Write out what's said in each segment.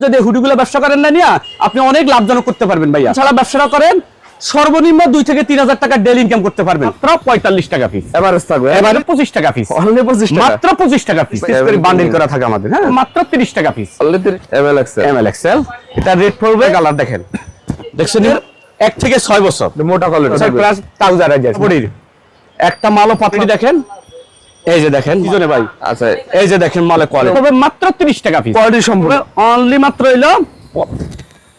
যদি হুডিগুলো ব্যবসা করেন না নিয়া আপনি অনেক লাভজনক করতে পারবেন ভাইয়া। ছাড়া ব্যবসাটা করেন সর্বনিম্ন দুই থেকে তিন হাজার টাকা ডেলি ইনকাম করতে পারবেন। মাত্র পঁয়তাল্লিশ টাকা পিস এভারেজ থাকবে এবারে পঁচিশ টাকা পিস অনলি পঁচিশ মাত্র পঁচিশ টাকা পিস বান্ডিল করা থাকে আমাদের হ্যাঁ। মাত্র তিরিশ টাকা এমএল এক্সেল এক্সেল এটা রেট পড়বে কালার দেখেন। দেখছেন? এক থেকে ছয় বছর। মোটা প্লাস হাজার একটা মালও পাপড়ি দেখেন। এই যে দেখেন দুজনে ভাই? আচ্ছা এই যে দেখেন মালের কোয়ালিটি হবে মাত্র 30 টাকা পিস কোয়ালিটি সম্পূর্ণ। অনলি মাত্র হইল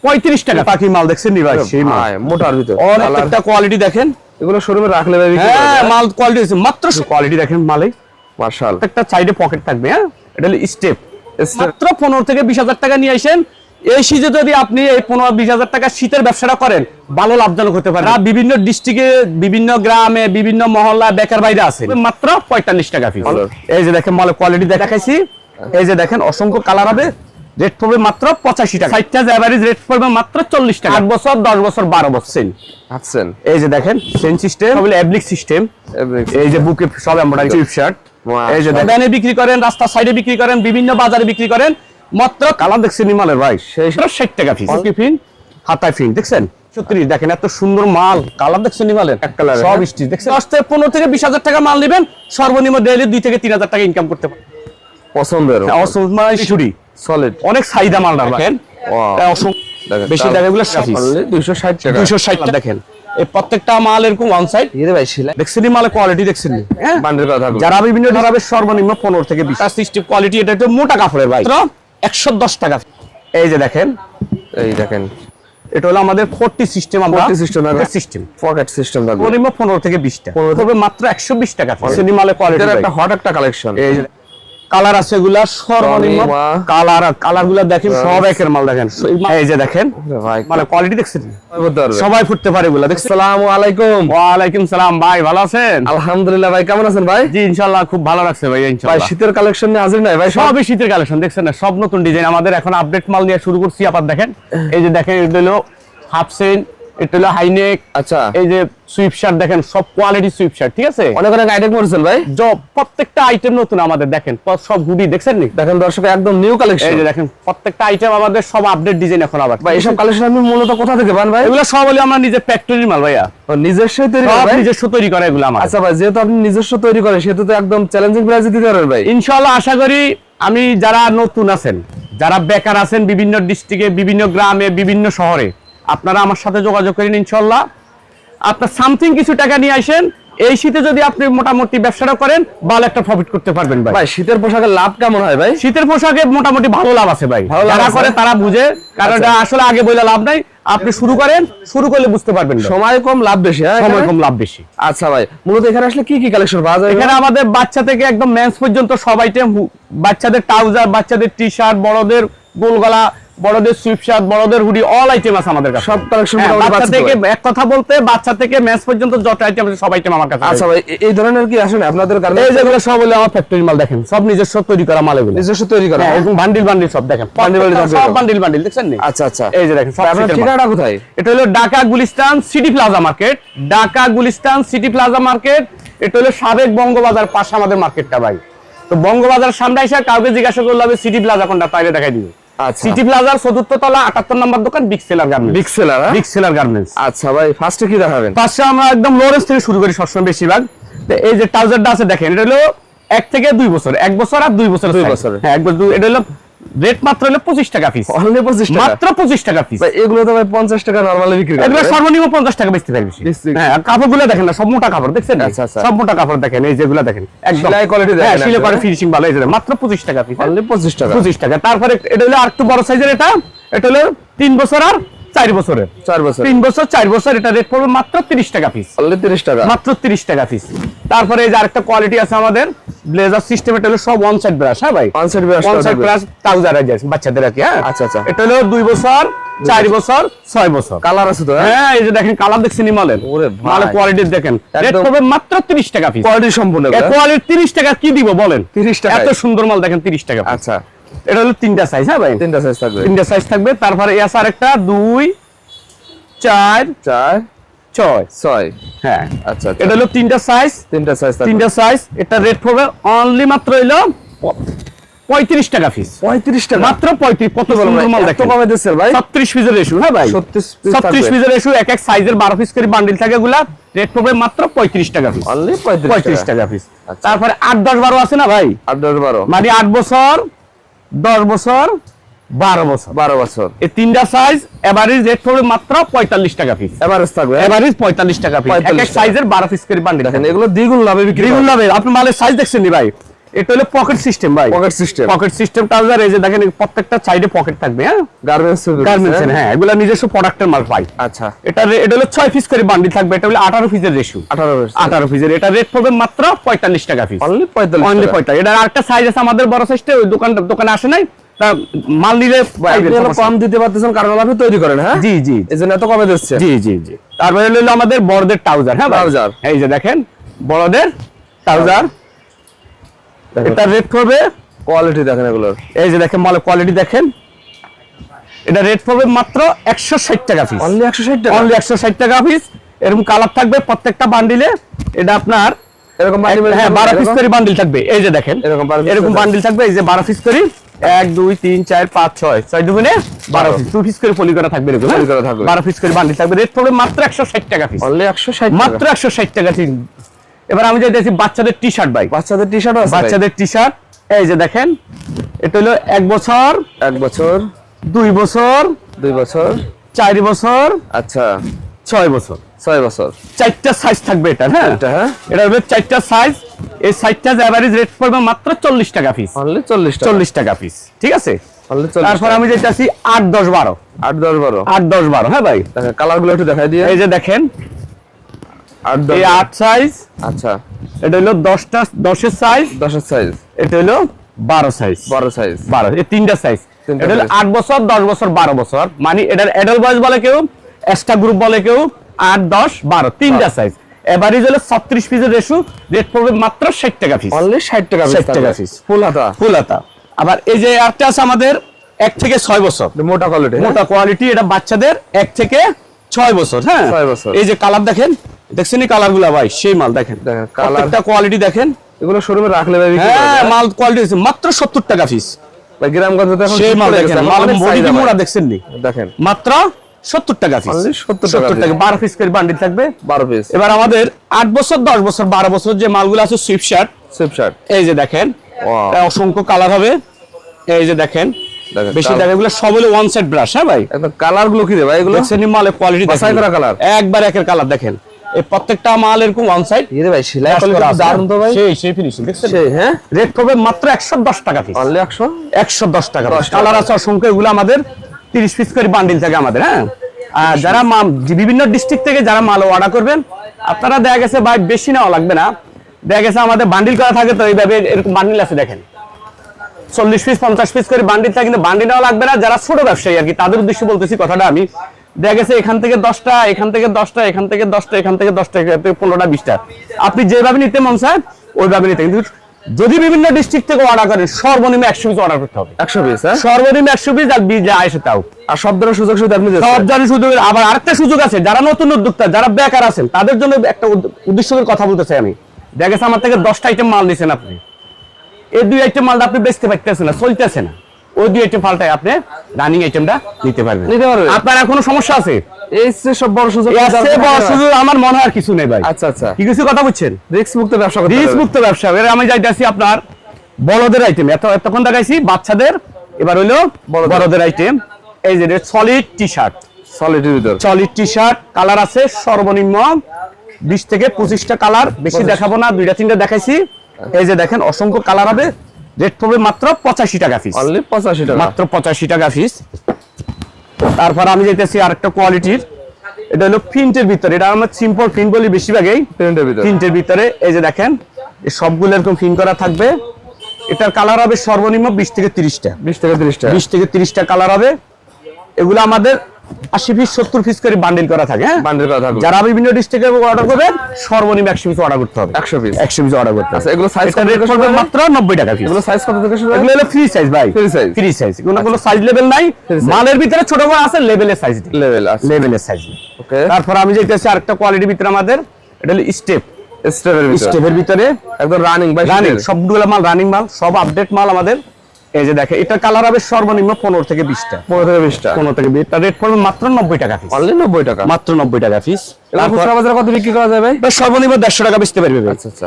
35 টাকা। পাখি মাল দেখছেন নি ভাই? সেই মাল। মোটার ভিতর। অনেকটা কোয়ালিটি দেখেন। এগুলো শোরুমে রাখলে ভাই হ্যাঁ মাল কোয়ালিটি আছে মাত্র কোয়ালিটি দেখেন মালে মার্শাল। একটা সাইডে পকেট থাকবে হ্যাঁ? এটা হলো স্টেপ। মাত্র পনেরো থেকে বিশ হাজার টাকা নিয়ে আসেন। এই শীতে যদি আপনি এই পনেরো বিশ হাজার টাকা শীতের ব্যবসাটা করেন ভালো লাভজনক হতে পারে। বিভিন্ন ডিস্ট্রিক্টে বিভিন্ন গ্রামে বিভিন্ন মহল্লা বেকার বাইরে আছে। মাত্র পঁয়তাল্লিশ টাকা ফিস এই যে দেখেন মালের কোয়ালিটি দেখাইছি। এই যে দেখেন অসংখ্য কালার হবে। রেট পড়বে মাত্র পঁচাশি টাকা। সাইটটা অ্যাভারেজ রেট পড়বে মাত্র চল্লিশ টাকা। আট বছর দশ বছর বারো বছর। হাফসেন এই যে দেখেন সেন সিস্টেম অ্যাবলিক সিস্টেম এই যে বুকে সব এমব্রয়ডারি শার্ট এই যে ভ্যানে বিক্রি করেন রাস্তার সাইডে বিক্রি করেন বিভিন্ন বাজারে বিক্রি করেন। মাত্র কালার দেখছেন নিমালের ভাই ষাট টাকা ফিন হাতায় ফিন দেখছেন? সত্যি দেখেন এত সুন্দর মাল। কালার দেখছেন নিমালের এক colour-এর, সব হ্যাঁ। স্টিচ দেখছেন? দশ থেকে পনেরো থেকে বিশ হাজার টাকা মাল নেবেন সর্বনিম্ন ডেইলি দুই থেকে তিন হাজার টাকা ইনকাম করতে পারেন পছন্দের। ছুরি সলিড অনেক চাহিদা মাল দেখেন? Wow. অসংখ্য দেখেন, বেশি টাকা এগুলো অনলি 260 টাকা। দুইশো ষাট দেখেন। এই প্রত্যেকটা মাল এরকম ওয়ান সাইড ভাই সেলাই। দেখছেন মালের কোয়ালিটি দেখছেন হ্যাঁ? বান্ডেল করা যারা বিভিন্ন ধরনের সর্বনিম্ন পনেরো থেকে বিশ। সিস্টেম কোয়ালিটি এটা একটু মোটা কাপড়ের ভাই। একশো দশ টাকা। এই যে দেখেন এই দেখেন। এটা হলো আমাদের ফোরটি সিস্টেম আমরা 40 system সিস্টেম পকেট সিস্টেম থাকবে পনেরো থেকে বিশটা। তবে মাত্র একশো বিশ টাকা। সিনেমালে কোয়ালিটি একটা হট একটা কালেকশন এই যে কালার আছে এগুলা সর্বনিম্ন কালার কালারগুলা দেখেন সব একের মাল দেখেন। এই যে দেখেন মানে কোয়ালিটি দেখছেন? সবাই ফুটতে পারে এগুলা দেখছেন? আসসালামু আলাইকুম। ওয়ালাইকুম সালাম ভাই ভালো আছেন? আলহামদুলিল্লাহ ভাই কেমন আছেন ভাই? জি ইনশাল্লাহ খুব ভালো লাগছে ভাই ভাই শীতের কালেকশন নিয়ে হাজির নাই ভাই সব? সবই শীতের কালেকশন দেখছেন না? সব নতুন ডিজাইন আমাদের এখন আপডেট মাল নিয়ে শুরু করছি আপাত দেখেন। এই যে দেখেন এটা হলো হাফ সেন এটা হলো হাইনেক আচ্ছা। এই যে সুইপ শার্ট দেখেন সব কোয়ালিটি সুইপ শার্ট ঠিক আছে? অনেক অনেক আইটেম করেছেন ভাই। জব প্রত্যেকটা আইটেম নতুন আমাদের দেখেন সব হুডি দেখছেন নি? দেখেন দর্শক একদম নিউ কালেকশন এই যে দেখেন প্রত্যেকটা আইটেম আমাদের সব আপডেট ডিজাইন এখন আবার। ভাই এসব কালেকশন আপনি মূলত কোথা থেকে পান ভাই? এগুলো সব হলো আমরা নিজের ফ্যাক্টরির মাল ভাইয়া। ও, নিজস্বই তৈরি সব নিজস্ব তৈরি করে এগুলো আমার আচ্ছা ভাই যেহেতু আপনি নিজস্ব তৈরি করেন সেহেতু তো একদম চ্যালেঞ্জিং প্রাইসে দিতে পারবেন ভাই। ইনশাল্লাহ আশা করি আমি যারা নতুন আছেন যারা বেকার আছেন বিভিন্ন ডিস্ট্রিক্টে বিভিন্ন গ্রামে বিভিন্ন শহরে আপনারা আমার সাথে যোগাযোগ করেন ইনশাল্লাহ আপনার সামথিং কিছু টাকা নিয়ে আসেন এই শীতে যদি আপনি মোটামুটি ব্যবসাটা করেন ভালো একটা প্রফিট করতে পারবেন ভাই। শীতের পোশাকের লাভ কেমন হয় ভাই? শীতের পোশাকে মোটামুটি ভালো লাভ আছে ভাই। যারা করে তারা বুঝে কারণ আচ্ছা। এটা আসলে আগে বলে লাভ নাই আপনি শুরু করেন শুরু করলে বুঝতে পারবেন। সময় কম লাভ বেশি হ্যাঁ সময় কম লাভ বেশি। আচ্ছা ভাই মূলত এখানে আসলে কি কি কালেকশন পাওয়া যায়? এখানে আমাদের বাচ্চা থেকে একদম মেন্স পর্যন্ত সব আইটেম বাচ্চাদের ট্রাউজার বাচ্চাদের টি শার্ট বড়দের গোলগলা বড়দের সুইপ শার্ট বড়দের হুডি অল আইটেম আছে আমাদের কাছে। সব কালেকশন হ্যাঁ, বাচ্চা থেকে এক কথা বলতে বাচ্চা থেকে মেন্স পর্যন্ত যত আইটেম আছে সব আইটেম আমার কাছে আচ্ছা ভাই এই ধরনের কি আসলে আপনাদের কারণে এই যেগুলো সব হলো আমার ফ্যাক্টরি মাল দেখেন সব নিজস্ব তৈরি করা মাল এগুলো নিজস্ব তৈরি করা। হ্যাঁ এরকম বান্ডিল বান্ডিল সব দেখেন। প্রত্যেকটা থাকবে সব বান্ডিল বান্ডিল দেখছেন নি? আচ্ছা আচ্ছা। এই যে দেখেন সব আপনার ঠিকানা কোথায়? এটা হলো Dhaka Gulistan city plaza market Dhaka Gulistan city plaza market এটা হলো সাবেক বঙ্গবাজার পাশে আমাদের মার্কেটটা ভাই। তো বঙ্গবাজার সামনে এসে কাউকে জিজ্ঞাসা করলে হবে সিটি প্লাজা কোনটা তাইলে দেখাই দিবে। সিটি প্লাজার চতুর্থ তলা আটাত্তর নম্বর দোকান big seller garments big seller big seller garments আচ্ছা ভাই ফার্স্টে কি দেখাবেন? ফার্স্টে আমরা একদম লোরেন্স থেকে শুরু করি সবসময় বেশিরভাগ। এই যে ট্রাউজারটা আছে দেখেন এটা হলো এক থেকে দুই বছর। এক বছর আর দুই বছর দুই বছর হ্যাঁ এক বছর এটা হলো রেট মাত্র হলো পঁচিশ টাকা পিস অনলি পঁচিশ মাত্র পঁচিশ টাকা পিস এগুলো তো ভাই পঞ্চাশ টাকা নর্মালি বিক্রি এগুলো সর্বনিম্ন পঞ্চাশ টাকা বেচতে পারবি হ্যাঁ কাপড়গুলো দেখেন না সব মোটা কাপড় দেখছেন? আচ্ছা, আচ্ছা। সব মোটা কাপড় দেখেন এই যেগুলো দেখেন একদম। কোয়ালিটি দেখেন সিলাই করে ফিনিশিং ভালো এই মাত্র পঁচিশ টাকা পিস অনলি পঁচিশ টাকা। পঁচিশ টাকা। তারপরে এটা হলো আর একটু বড় সাইজের এটা। এটা হলো তিন বছর আর চার বছরের। চার বছর তিন বছর চার বছর এটা রেট পড়বে মাত্র তিরিশ টাকা পিস তিরিশ টাকা। মাত্র তিরিশ টাকা পিস তারপরে এই যে আরেকটা কোয়ালিটি আছে আমাদের ব্লেজার সিস্টেম এটা হলো সব ওয়ান সাইড ব্রাশ হ্যাঁ ভাই? One side brush one side brush trouser আছে বাচ্চাদের আর কি হ্যাঁ? আচ্ছা, আচ্ছা। এটা হলো দুই বছর চার বছর ছয় বছর। কালার আছে তো হ্যাঁ? হ্যাঁ এই যে দেখেন কালার দেখছেন মালের। মালের কোয়ালিটি দেখেন রেট পড়বে মাত্র 30 টাকা পিস কোয়ালিটি সম্পূর্ণ কোয়ালিটি 30 টাকা কি দিব বলেন? 30 টাকায়? এত সুন্দর মাল দেখেন 30 টাকা আচ্ছা। এটা হলো তিনটা সাইজ হ্যাঁ ভাই? তিনটা সাইজ থাকবে। তিনটা সাইজ থাকবে। তারপরে এস আরেকটা দুই চার চার ছয়। ছয়। হ্যাঁ। আচ্ছা আচ্ছা। এটা হলো তিনটা সাইজ তিনটা সাইজ তিনটা সাইজ এটা রেট পড়বে অনলি মাত্র হইল পঁয়ত্রিশ টাকা পিস পঁয়ত্রিশ টাকা? মাত্র পঁয়ত্রিশ কত বলো ভাই, সুন্দর মাল এত দেখেন? কমে দিচ্ছেন ভাই। ছত্রিশ পিসের রেশু হ্যাঁ ভাই? ছত্রিশ পিসের রেশু এক এক সাইজের বারো পিস করে বান্ডিল থাকে এগুলা রেট পড়বে মাত্র পঁয়ত্রিশ টাকা পিস পঁয়ত্রিশ টাকা। পিস আচ্ছা। তারপরে আট দশ বারো আছে না ভাই? আট দশ বারো। মানে আট বছর দশ বছর বারো বছর। বারো বছর। এই তিনটা সাইজ এভারেজ রেট পড়বে মাত্র পঁয়তাল্লিশ টাকা পিস এভারেজ থাকবে এভারেজ পঁয়তাল্লিশ টাকা পিস এক সাইজের বারো পিস করে বান্ডিল এগুলো দ্বিগুণ লাভে দ্বিগুণ লাভে। আপনি মালের সাইজ দেখছেন ভাই? এটা হলো পকেট সিস্টেম ভাই। Pocket system pocket system trouser এই যে দেখেন প্রত্যেকটা সাইডে পকেট থাকবে হ্যাঁ? গার্মেন্টস গার্মেন্টস হ্যাঁ। এগুলা নিজস্ব প্রোডাক্টের মাল পাই আচ্ছা। এটা এটা হলো ছয় পিস করে বান্ডিল থাকবে এটা হলো আঠারো পিসের রেশু আঠারো আঠারো পিসের এটা রেট পড়বে মাত্র পঁয়তাল্লিশ টাকা পিস অনলি পঁয়তাল্লিশ অনলি টাকা। পঁয়তাল্লিশ। এটা আরেকটা সাইজ আছে আমাদের বড় সাইজটা ওই দোকান দোকানে আসে নাই তা মাল নিলে কম দিতে পারতেছেন কারণ আপনি তৈরি করেন হ্যাঁ? জি জি। এই জন্য এত কমে দিচ্ছে। জি জি জি। তারপরে হলো আমাদের বড়দের ট্রাউজার হ্যাঁ ভাই? ট্রাউজার। এই যে দেখেন বড়দের ট্রাউজার এটা রেট পড়বে? কোয়ালিটি দেখেন এগুলোর। এই যে দেখেন মালের কোয়ালিটি দেখেন। এটা রেট পড়বে মাত্র একশো ষাট টাকা পিস অনলি একশো ষাট টাকা? অনলি একশো ষাট টাকা পিস এরকম কালার থাকবে প্রত্যেকটা বান্ডিলে এটা আপনার এরকম হ্যাঁ বারো পিস করে বান্ডিল থাকবে। এই যে দেখেন এরকম এরকম বান্ডিল থাকবে। এই যে বারো পিস করে এক দুই তিন চার পাঁচ ছয়। ছয় দুগুণে বারো। পিস টু পিস করে করা থাকবে এরকম করা থাকবে। বারো পিস করে বান্ডিল থাকবে। রেট পড়বে মাত্র একশো ষাট টাকা পিস অনলি একশো ষাট মাত্র একশো ষাট টাকা এবার আমি যেতেছি বাচ্চাদের টি শার্ট ভাই। বাচ্চাদের টি শার্ট বাচ্চাদের টি শার্ট এই যে দেখেন এটা হলো এক বছর এক বছর দুই বছর দুই বছর চার বছর আচ্ছা ছয় বছর। ছয় বছর। চারটা সাইজ থাকবে এটা হ্যাঁ? এটা হ্যাঁ? এটা হবে চারটা সাইজ এই সাইজটা এভারেজ রেট পড়বে মাত্র চল্লিশ টাকা পিস অনলি চল্লিশ টাকা। চল্লিশ টাকা পিস ঠিক আছে? তারপর আমি যেটা আছি আট দশ বারো। আট দশ বারো। আট দশ বারো হ্যাঁ ভাই? কালারগুলো একটু দেখাই দিয়ে। এই যে দেখেন এই আট সাইজ আচ্ছা। এটা হলো দশটা দশের সাইজ দশের সাইজ এটা হলো বারো সাইজ বারো সাইজ বারো এই তিনটা সাইজ তিনটা এটা হলো size। আট বছর দশ বছর বারো বছর। মানে এটার অ্যাডাল্ট বয়স বলে কেউ এক্সট্রা গ্রুপ বলে কেউ আট দশ বারো তিনটা সাইজ এভারেজ হলো ছত্রিশ পিসের রেশু রেট পড়বে মাত্র ষাট টাকা পিস অনলি ষাট টাকা 60 টাকা piece। ফুল হাতা। ফুল হাতা। আবার এই যে আছে আমাদের এক থেকে ছয় বছর। মোটা কোয়ালিটি মোটা কোয়ালিটি এটা বাচ্চাদের এক থেকে ছয় বছর হ্যাঁ? ছয় বছর। এই যে কালার দেখেন দেখছেন এই কালারগুলা ভাই? সেই মাল দেখেন। প্রত্যেকটা কোয়ালিটি দেখেন। এগুলো শোরুমে রাখলে ভাই হ্যাঁ মাল কোয়ালিটি মাত্র সত্তর টাকা পিস ভাই গ্রামগঞ্জে তো এখন সেই মাল দেখেন মাল মোড়া দেখছেন নি? দেখেন। মাত্র সত্তর টাকা পিস 70 টাকা সত্তর টাকা। বারো পিস করে বান্ডিল থাকবে। বারো পিস এবার আমাদের আট বছর দশ বছর বারো বছর যে মালগুলো আছে সুইফট শার্ট সুইপ শার্ট এই যে দেখেন অসংখ্য কালার হবে। এই যে দেখেন, বেশি দেখা এগুলো সব হলো ওয়ান সাইড ব্রাশ হ্যাঁ ভাই? একদম কালারগুলো কি রে ভাই এগুলো? দেখছেন মালের কোয়ালিটি বাছাই করা colour? একবার একের কালার দেখেন। এই প্রত্যেকটা মাল এরকম ওয়ান সাইড এই ভাই সেলাই কোয়ালিটি দারুণ তো ভাই। সেই সেই ফিনিশিং দেখছেন? সেই হ্যাঁ? রেট করবে মাত্র একশো দশ টাকা পিস অনলি একশো? একশো টাকা কালার আছে অসংখ্য এগুলো আমাদের তিরিশ পিস করে বান্ডিল থাকে আমাদের হ্যাঁ? আর যারা মা- বিভিন্ন ডিস্ট্রিক্ট থেকে যারা মাল অর্ডার করবেন আপনারা দেখা গেছে ভাই বেশি নেওয়া লাগবে না। দেখা গেছে আমাদের বান্ডিল করা থাকে তো এইভাবে এরকম বান্ডিল আছে দেখেন। চল্লিশ পিস পঞ্চাশ পিস করে বান্ডিল থাকে কিন্তু বান্ডিল নেওয়া লাগবে না। যারা ছোট ব্যবসায়ী আর কি তাদের উদ্দেশ্যে বলতেছি কথাটা আমি। দেখা গেছে এখান থেকে দশটা এখান থেকে দশটা এখান থেকে দশটা এখান থেকে দশটা এখান থেকে পনেরোটা বিশটা। আপনি যেভাবে নিতে মন চায় ওইভাবে নিতে কিন্তু যদি বিভিন্ন ডিস্ট্রিক্ট থেকে অর্ডার করেন সর্বনিম্ন একশো পিস অর্ডার করতে হবে। একশো পিস হ্যাঁ? সর্বনিম্ন একশো পিস আর যা আসে তাও। আর সব ধরনের সুযোগ সুবিধা আপনি সব জানি সুযোগ আবার আরেকটা সুযোগ আছে যারা নতুন উদ্যোক্তা যারা বেকার আছেন তাদের জন্য একটা উদ- উদ্দেশ্য কথা বলতে চাই আমি। দেখা গেছে আমার থেকে দশটা আইটেম মাল নিছেন আপনি। এই দুই আইটেম মালটা আপনি বেচতে পারতেছেন না চলতেছে না। ওই দুই আইটেম পাল্টায় আপনি রানিং আইটেমটা নিতে পারবেন। নিতে পারবেন। আপনার কোনো সমস্যা আছে? এই সব বড় সুযোগ এর চেয়ে বড় সুযোগ আমার মনে হয় আর কিছু নেই ভাই। আচ্ছা আচ্ছা। কি কিছু কথা বুঝছেন রিস্ক মুক্ত ব্যবসা রিস্ক মুক্ত ব্যবসা। এবার আমি যাইতেছি আপনার বড়দের আইটেম এত এতক্ষণ দেখাইছি বাচ্চাদের এবার হইল বড়দের। বড়দের আইটেম এই যে সলিড টি শার্ট সলিডের ভিতর। সলিড টি শার্ট কালার আছে সর্বনিম্ন বিশ থেকে পঁচিশটা কালার বেশি দেখাবো না দুইটা তিনটা দেখাইছি। এই যে দেখেন অসংখ্য কালার হবে। রেট পড়বে মাত্র পঁচাশি টাকা অনলি পঁচাশি টাকা। মাত্র পঁচাশি টাকা পিস তারপর আমি যেতেছি আরেকটা কোয়ালিটির এটা হলো প্রিন্টের ভিতরে। এটা আমরা সিম্পল প্রিন্ট বলি বেশিরভাগই। প্রিন্টের ভিতর। প্রিন্টের ভিতরে এই যে দেখেন সবগুলো এরকম প্রিন্ট করা থাকবে। এটার কালার হবে সর্বনিম্ন বিশ থেকে তিরিশটা। বিশ থেকে তিরিশ টাকা বিশ থেকে তিরিশটা কালার হবে। এগুলো আমাদের আশি পিস সত্তর পিস করে বান্ডিল করা থাকে হ্যাঁ? বান্ডেল করা থাকবে যারা বিভিন্ন ডিস্ট্রিক্টে অর্ডার করবে সর্বনিম্ন একশো পিস অর্ডার করতে হবে। 100 piece। একশো পিস অর্ডার করতে হবে। এগুলো সাইজ রেট পড়বে মাত্র নব্বই টাকা পিস এগুলো সাইজ কত থেকে শুরু এগুলো হলো ফ্রি সাইজ ভাই। Free size। ফ্রি সাইজ কোনো কোনো সাইজ লেভেল নাই। মালের ভিতরে ছোট বড় আছে লেভেলের সাইজ লেভেল আছে। লেভেলের সাইজ ওকে তারপর আমি যেতেছি আরেকটা কোয়ালিটির ভিতরে আমাদের এটা হলো স্টেপ স্টেপের ভিতর। স্টেপের ভিতরে একদম রানিং রানিং সবগুলো মাল রানিং মাল সব আপডেট মাল আমাদের। এই যে দেখেন এটা কালার হবে সর্বনিম্ন পনেরো থেকে বিশটা। পনেরো থেকে বিশটা। পনেরো থেকে বিশটা রেট পড়বে মাত্র নব্বই টাকা পিস অনলি নব্বই টাকা। মাত্র নব্বই টাকা পিস খুচরা বাজারে কত বিক্রি করা ভাই? সর্বনিম্ন দেড়শো টাকা বেচতে পারবে আচ্ছা আচ্ছা।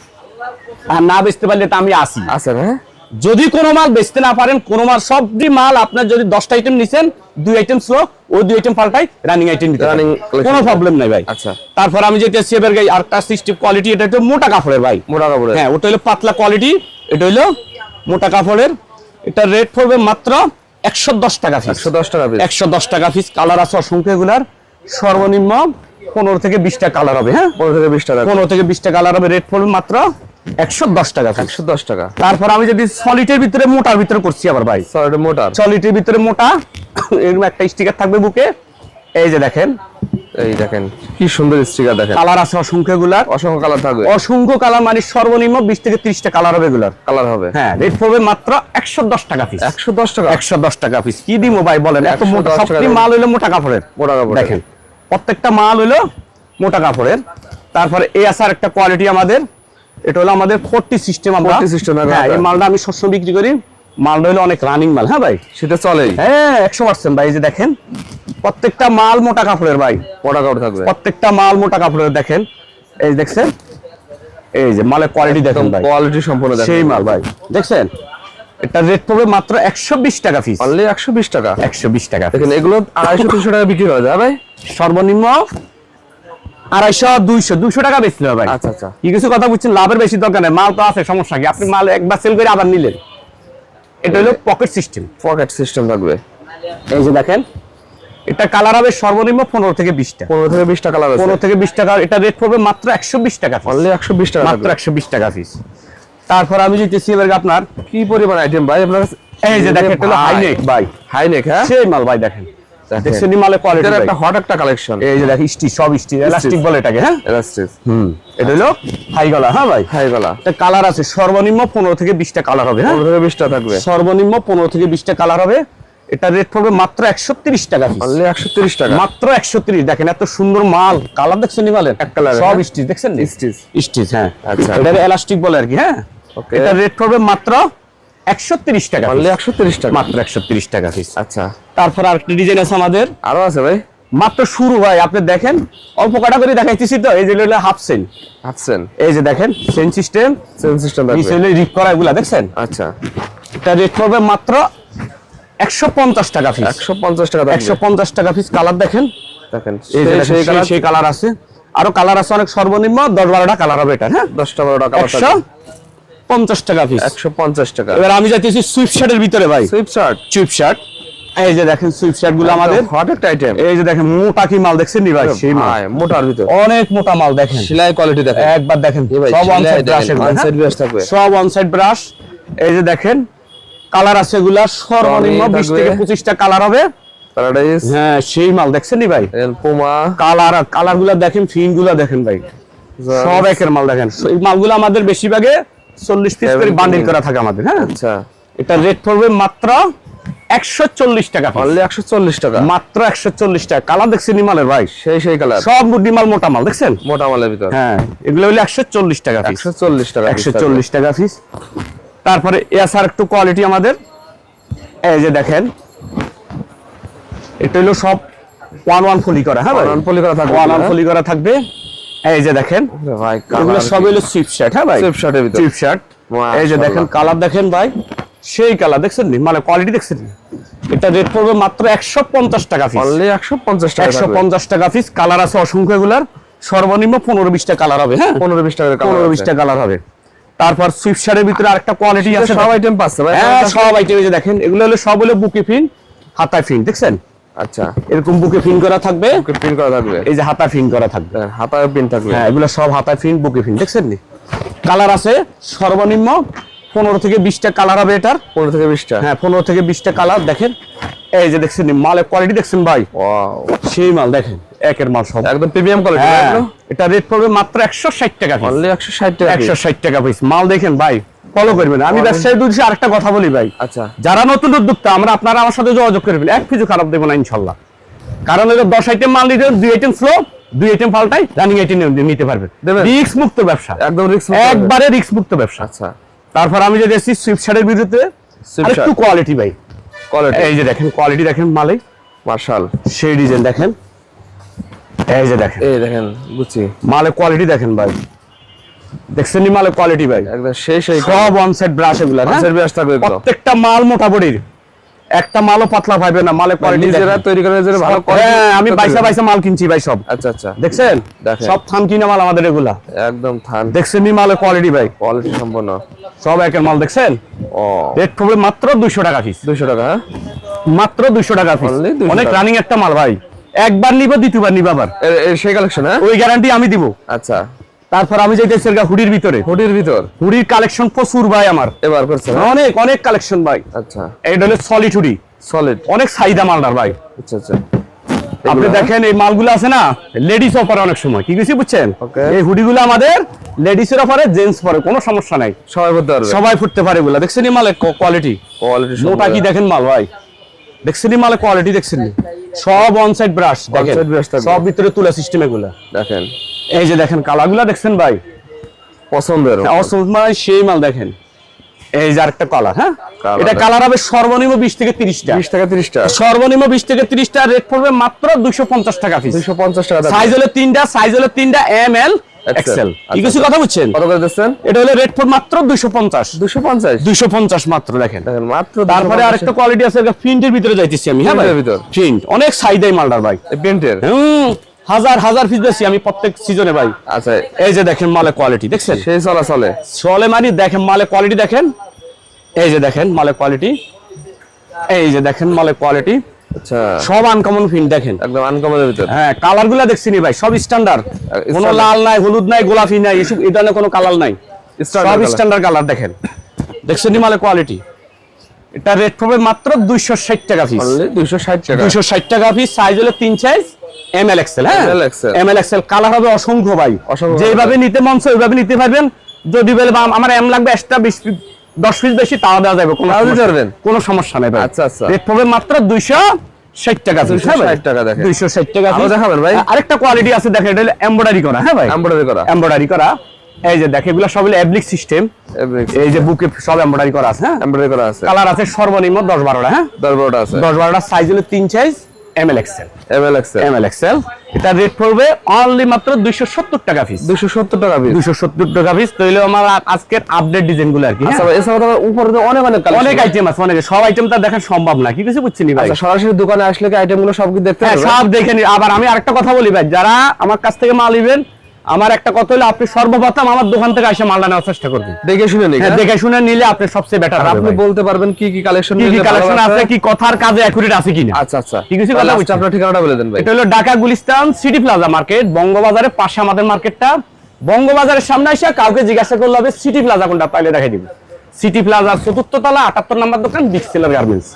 আর না বেচতে পারলে তো আমি আসি। আচ্ছা হ্যাঁ? যদি কোনো মাল বেচতে না পারেন কোনো মাল সবটি মাল আপনার যদি দশটা আইটেম নিছেন দুই আইটেম স্লো ওই দুই আইটেম পাল্টাই রানিং আইটেম নিতে collection কোনো প্রবলেম নাই ভাই। আচ্ছা। তারপর আমি যেটা সেবের গাই আরেকটা সিস্টেম কোয়ালিটি এটা হচ্ছে মোটা কাপড়ের ভাই। মোটা কাপড়ের। হ্যাঁ ওটা হলো পাতলা কোয়ালিটি এটা হলো মোটা কাপড়ের এটা রেট পড়বে মাত্র একশো দশ টাকা পিস একশো দশ টাকা একশো দশ টাকা পিস কালার আছে অসংখ্য এগুলার। সর্বনিম্ন পনেরো থেকে বিশটা কালার হবে হ্যাঁ? পনেরো থেকে বিশ টাকা পনেরো থেকে বিশটা কালার হবে রেট পড়বে মাত্র একশো দশ টাকা একশো দশ টাকা। তারপর আমি যদি সলিটের ভিতরে মোটার ভিতরে করছি আবার ভাই। সরি মোটার। সলিটের ভিতরে মোটা এরকম একটা স্টিকার থাকবে বুকে। এই যে দেখেন এই দেখেন কি সুন্দর স্টিকার দেখেন। কালার আছে অসংখ্যগুলার অসংখ্য কালার থাকবে। অসংখ্য কালার মানে সর্বনিম্ন বিশ থেকে ত্রিশটা কালার হবে এগুলার। কালার হবে। হ্যাঁ রেট পড়বে মাত্র একশো দশ টাকা পিস একশো দশ টাকা। একশো দশ টাকা পিস কি দিব ভাই বলেন? এত মোটা মাল হইল মোটা কাপড়ের। মোটা কাপড়ের। দেখেন প্রত্যেকটা মাল হইল মোটা কাপড়ের। তারপরে এই আসার একটা কোয়ালিটি আমাদের। এটা হলো আমাদের ফোর্টি সিস্টেম আমরা। 40 system হ্যাঁ এই মালটা আমি সবসময় বিক্রি করি। মালটা হলো অনেক রানিং মাল হ্যাঁ ভাই? সেটা চলেই। হ্যাঁ একশো পার্সেন্ট ভাই এই যে দেখেন প্রত্যেকটা মাল মোটা কাপড়ের ভাই। মোটা কাপড় থাকবে। প্রত্যেকটা মাল মোটা কাপড়ের দেখেন এই দেখছেন? এই যে মালের কোয়ালিটি দেখেন ভাই। কোয়ালিটি সম্পূর্ণ দেখেন। সেই মাল ভাই দেখছেন? এটা রেট পড়বে মাত্র একশো বিশ টাকা পিস অনলি একশো বিশ টাকা। একশো বিশ টাকা দেখেন এগুলো আড়াইশো তিনশো টাকা বিক্রি করা যায় ভাই? সর্বনিম্ন আড়াইশো দুইশো দুইশো টাকা বেচলে হবে ভাই। আচ্ছা আচ্ছা। কি কিছু কথা বুঝছেন? লাভের বেশি দরকার নেই মাল তো আছে সমস্যা কি? আপনি মাল একবার সেল করে আবার নিলেন। এটা হলো পকেট সিস্টেম পকেট সিস্টেম থাকবে এই যে দেখেন এটা কালার হবে সর্বনিম্ন পনেরো থেকে বিশটা পনেরো থেকে বিশ টাকা কালার আছে পনেরো থেকে বিশ টাকা এটা রেট পড়বে মাত্র একশো বিশ টাকা। অনলি একশো বিশ টাকা মাত্র। একশো বিশ টাকা পিস তারপর আমি যেতেছি এবার আপনার কি পরিমাণ আইটেম ভাই আপনার? এই যে দেখেন হাইনেক ভাই হাই নেক হ্যাঁ সেই মাল ভাই দেখেন। দেখছেন মালের কোয়ালিটি এটার একটা হট একটা কালেকশন এই যে দেখেন স্টিচ সব স্টিচ এলাস্টিক বলে এটাকে হ্যাঁ? এলাস্টিক হুম এটা হলো হাই গলা হ্যাঁ ভাই? হাই গলা এটা কালার আছে সর্বনিম্ন পনেরো থেকে বিশটা কালার হবে হ্যাঁ? থেকে থাকবে। সর্বনিম্ন থেকে বিশটা কালার হবে। এটা রেট পড়বে মাত্র একশো তিরিশ টাকা। অনলি একশো তিরিশ টাকা। মাত্র একশো তিরিশ। দেখেন এত সুন্দর মাল। কালার দেখছেন মালের এক colour সব হ্যাঁ? স্টিচ দেখছেন। স্টিচ হ্যাঁ। আচ্ছা। এটা এলাস্টিক বলে আর কি হ্যাঁ? এটা রেট পড়বে মাত্র একশো তিরিশ টাকা। একশো তিরিশ টাকা মাত্র একশো তিরিশ টাকা পিস আচ্ছা। তারপর আরেকটা ডিজাইন আছে আমাদের। আরও আছে ভাই? মাত্র শুরু ভাই আপনি দেখেন অল্প কাটা করে দেখাইতেছি তো এই যে হলো হাফ সেন হাফসেন এই যে দেখেন সেন সিস্টেম সেন সিস্টেম নিচে থাকবে হলো রিপ করা এগুলা দেখছেন? আচ্ছা। এটা রেট পড়বে মাত্র একশো পঞ্চাশ টাকা পিস একশো পঞ্চাশ টাকা একশো পঞ্চাশ টাকা পিস কালার দেখেন। দেখেন এই যে সেই- সেই সেই- কালার সেই কালার আছে। আরও কালার আছে অনেক সর্বনিম্ন দশ বারোটা কালার হবে এটা হ্যাঁ? দশটা বারোটা কালার একশো থাকবে পঞ্চাশ টাকা পিস একশো পঞ্চাশ টাকা। এবার আমি যাইতেছি সুইফট শার্টের ভিতরে ভাই। সুইপ শার্ট সুইফট শার্ট এই যে দেখেন সুইফট শার্টগুলো আমাদের। হট একটা আইটেম এই যে দেখেন মোটা কি মাল দেখছেন নি ভাই? সেই মাল। মোটার ভিতর। অনেক মোটা মাল দেখেন। সেলাই কোয়ালিটি দেখেন। একবার দেখেন। সব one side brush one side brush থাকবে। সব ওয়ান সাইড ব্রাশ এই যে দেখেন কালার আছে এগুলা। সর্বনিম্ন Tonic বিশ থাকবে। থেকে পঁচিশটা কালার হবে। হ্যাঁ সেই মাল। দেখছেন নি ভাই? পুমা কালার কালারগুলা দেখেন ফিনগুলা দেখেন ভাই। সব একের মাল দেখেন। এই মালগুলো আমাদের বেশিরভাগে চল্লিশ পিস করে বান্ডিল করা থাকে আমাদের হ্যাঁ? আচ্ছা। এটা রেট পড়বে মাত্র একশো চল্লিশ টাকা অনলি একশো চল্লিশ টাকা। মাত্র একশো চল্লিশ টাকা। কালার দেখছেন নিমালের ভাই। সেই সেই কালার সব নিমাল মোটা মাল দেখছেন? মোটা মালের ভিতর। হ্যাঁ এগুলো হলো একশো চল্লিশ টাকা পিস একশো চল্লিশ টাকা একশো চল্লিশ টাকা পিস তারপরে এসার একটু কোয়ালিটি আমাদের। এই যে দেখেন এটা হলো সব ওয়ান ওয়ান ফুলি করা হ্যাঁ করা থাকবে, ওয়ান ওয়ান হ্যাঁ? করা থাকবে। এই যে দেখেন ভাই এগুলো সব হলো সুইপ শার্ট হ্যাঁ ভাই? সুইপ শার্টের ভিতর। সুইপ শার্ট এই যে দেখেন কালার দেখেন ভাই সেই কালার দেখছেন নি? মানে কোয়ালিটি দেখছেন নি? এটা রেট পড়বে মাত্র একশো পঞ্চাশ টাকা পিস অনলি একশো পঞ্চাশ টাকা একশো পঞ্চাশ টাকা পিস কালার আছে অসংখ্য এগুলার। সর্বনিম্ন পনেরো বিশটা কালার হবে হ্যাঁ? পনেরো বিশ টাকা পনেরো বিশটা কালার হবে। তারপর সুইফট শার্টের ভিতরে আরেকটা কোয়ালিটি আছে সব আইটেম পাচ্ছে ভাই। হ্যাঁ সব আইটেম এই যে দেখেন এগুলো হলো সব হলো বুকে ফিন হাতায় ফিন দেখছেন? আচ্ছা। এরকম বুকে ফিন করা থাকবে? করা থাকবে। এই যে হাতা ফিন করা থাকবে। হাতায় থাকবে। হ্যাঁ এগুলো সব হাতায় ফিন বুকে ফিন দেখছেন নি? কালার আছে সর্বনিম্ন পনেরো থেকে বিশটা কালার হবে এটার। পনেরো থেকে বিশটা? হ্যাঁ পনেরো থেকে বিশটা কালার দেখেন। এই যে দেখছেন মালের কোয়ালিটি দেখছেন ভাই? সেই মাল দেখেন একের মাল সব। একদম প্রিমিয়াম কোয়ালিটি হ্যাঁ এটা রেট পড়বে মাত্র একশো ষাট টাকা একশো ষাট টাকা একশো ষাট টাকা পিস মাল দেখেন ভাই ফলো করবেন। আমি ব্যবসায়ী আরেকটা কথা বলি ভাই। আচ্ছা। যারা নতুন উদ্যোক্তা আমরা আপনারা আমার সাথে যোগাযোগ করবেন এক কিছু খারাপ দেবো না ইনশাল্লাহ। কারণ এটা দশ আইটেম মাল নিতে দুই আইটেম স্লো দুই আইটেম পাল্টাই রানিং আইটেম নিতে পারবেন? রিক্স মুক্ত ব্যবসা। একদম রিস্ক একবারে রিক্স মুক্ত ব্যবসা। আচ্ছা। তারপর আমি যদি এসেছি সুইফট শার্টের বিরুদ্ধে একটু কোয়ালিটি ভাই। কোয়ালিটি এই যে দেখেন কোয়ালিটি দেখেন মালে। মার্শাল। সেই ডিজাইন দেখেন। এই যে দেখেন। এই দেখেন গুচি মালে কোয়ালিটি দেখেন ভাই। দেখছেন কোয়ালিটি ভাই। একদম সেই সেই সব ওয়ান সেট ব্রাশ এগুলা? ব্রাশ থাকবে প্রত্যেকটা মাল মোটা বডির। একটা মালও পাতলা না মালে কোয়ালিটি নিজেরা তৈরি করে নিজেরা ভালো quality হ্যাঁ আমি তৈরি বাইসা বাইসা মাল কিনছি ভাই সব। আচ্ছা আচ্ছা। দেখছেন? সব থান কিনা মাল আমাদের এগুলা। একদম থান। দেখছেন নি মালে কোয়ালিটি ভাই। কোয়ালিটি সম্পন্ন। সব একের মাল দেখছেন? ও। রেট পড়বে মাত্র দুইশো টাকা পিস দুইশো টাকা হ্যাঁ? মাত্র দুইশো টাকা পিস অনেক রানিং একটা মাল ভাই। একবার নিব দ্বিতীয়বার নিব আবার। সেই কালেকশন হ্যাঁ? ওই গ্যারান্টি আমি দিব। আচ্ছা। তারপর আমি যাইতেছি এর হুডির ভিতরে। হুডির ভিতর। হুডির কালেকশন প্রচুর ভাই আমার। এবার করছেন হ্যাঁ? অনেক অনেক কালেকশন ভাই। আচ্ছা। এটা হলো সলিড হুডি। সলিড অনেক চাহিদা মালদার ভাই। আচ্ছা আচ্ছা। আপনি দেখেন এই মালগুলো আছে না লেডিস অফারে অনেক সময়। কি কিছু বুঝছেন? এই হুডিগুলো আমাদের লেডিসের অফারে জেন্টস পরে কোনো সমস্যা নাই। সবাই বলতে পারবে। সবাই ফুটতে পারে এগুলা। দেখছেন এই মালের কোয়ালিটি কোয়ালিটি মোটা কি দেখেন মাল ভাই? দেখছেন এই মালের কোয়ালিটি দেখছেন? সব অন সাইড ব্রাশ দেখেন। সব ভিতরে তুলা সিস্টেম এগুলা। দেখেন। এই যে দেখেন কালারগুলা দেখছেন ভাই? পছন্দের অসম্মান সেই মাল দেখেন। এই যে আরেকটা কালার হ্যাঁ? এটা কালার হবে সর্বনিম্ন বিশ থেকে সর্বনিম্ন বিশ থেকে তিরিশটা রেট পড়বে মাত্র দুইশো পঞ্চাশ টাকা পিস টাকা সাইজ হলো তিনটা সাইজ হলো তিনটা এম এল এক্সেল কি আচ্ছা, কিছু কথা বুঝছেন কত করে দিচ্ছেন? এটা হলো পড়বে মাত্র দুইশো পঞ্চাশ। দুশো পঞ্চাশ? দুইশো পঞ্চাশ মাত্র দেখেন। মাত্র তারপরে আরেকটা কোয়ালিটি আছে প্রিন্টের ভিতরে যাইতেছি আমি হ্যাঁ ভাই? প্রিন্ট অনেক সাইদাই মালদার ভাই। প্রিন্টের হুম। হাজার হাজার পিস বেশি আমি প্রত্যেক সিজনে ভাই। আচ্ছা এই যে দেখেন মালে কোয়ালিটি দেখছেন? সেই চলা চলে চলে মানে দেখেন মালে কোয়ালিটি দেখেন। এই যে দেখেন মালে কোয়ালিটি এই যে দেখেন মালে কোয়ালিটি আচ্ছা। সব আনকমন প্রিন্ট দেখেন। একদম আনকমনের ভিতর। হ্যাঁ কালারগুলা দেখছি ভাই সব স্ট্যান্ডার্ড কোনো লাল নাই হলুদ নাই গোলাপি নাই এসব ধরনের কোনো কালার নাই। সব স্ট্যান্ডার্ড কালার দেখেন। দেখছেন নি মালে কোয়ালিটি এটা রেট পড়বে মাত্র দুইশো ষাট টাকা পিস ষাট টাকা। দুইশো ষাট টাকা পিস সাইজ হলো তিন সাইজ এম এল এক্সেল হ্যাঁ? ML XL M XL colour হবে অসংখ্য ভাই। যেভাবে নিতে মন চায় ওইভাবে নিতে পারবেন। যদি বলে আমার এম লাগবে এক্সট্রা বিশ পিস- দশ পিস বেশি তাও দেওয়া যাবে কোনো তাও দিতে সমস্যা- পারবেন? কোনো সমস্যা নেই ভাই। আচ্ছা, আচ্ছা। রেট মাত্র টাকা 260 টাকা দেখেন। দুইশো ষাট টাকা। আরও দেখাবেন ভাই? আরেকটা কোয়ালিটি আছে দেখেন এটা হলো এমব্রয়ডারি করা হ্যাঁ ভাই? এমব্রয়ডারি করা। এমব্রয়ডারি করা। এই যে দেখে এগুলো সব হলো অ্যাবলিক সিস্টেম এই যে বুকে সব এমব্রয়ডারি করা আছে হ্যাঁ? এমব্রয়ডারি করা আছে। কালার আছে সর্বনিম্ন দশ বারোটা হ্যাঁ? দশ বারোটা আছে। দশ বারোটা সাইজ হলো তিন size M XL M XL M XL এটা রেট পড়বে অনলি মাত্র দুইশো সত্তর টাকা পিস দুশো সত্তর টাকা পিস দুইশো সত্তর টাকা পিস তো হলো আমার আজকের আপডেট আর কি হ্যাঁ? আচ্ছা এছাড়া উপরে তো অনেক অনেক অনেক আইটেম আছে অনেক। সব আইটেম তো দেখা সম্ভব না কি কিছু ভাই? আচ্ছা সরাসরি দোকানে আসলে কি আইটেমগুলো সব কি দেখতে হ্যাঁ সব দেখে নি। আবার আমি আরেকটা কথা বলি ভাই যারা আমার কাছ থেকে মাল নিবেন আমার একটা কথা হলো আপনি সর্বপ্রথম আমার দোকান থেকে এসে মালটা নেওয়ার চেষ্টা করবেন। দেখে শুনে নিক হ্যাঁ হ্যাঁ? দেখে শুনে নিলে আপনি সবচেয়ে বেটার আপনি বলতে পারবেন কি কি কালেকশন কি কি কালেকশন আছে কি কথার কাজে অ্যাকুরেট আছে কিনা। আচ্ছা আচ্ছা। ঠিক আছে কথা বুঝছেন? আপনার ঠিকানাটা বলে দেন ভাই। এটা হলো Dhaka Gulistan city plaza market বঙ্গবাজারের পাশে আমাদের মার্কেটটা। বঙ্গবাজারের সামনে এসে কাউকে জিজ্ঞাসা করলে হবে সিটি প্লাজা কোনটা পাইলে দেখাই দিব। সিটি প্লাজার চতুর্থ তলা আটাত্তর নাম্বার দোকান বিগ সেলার গার্মেন্টস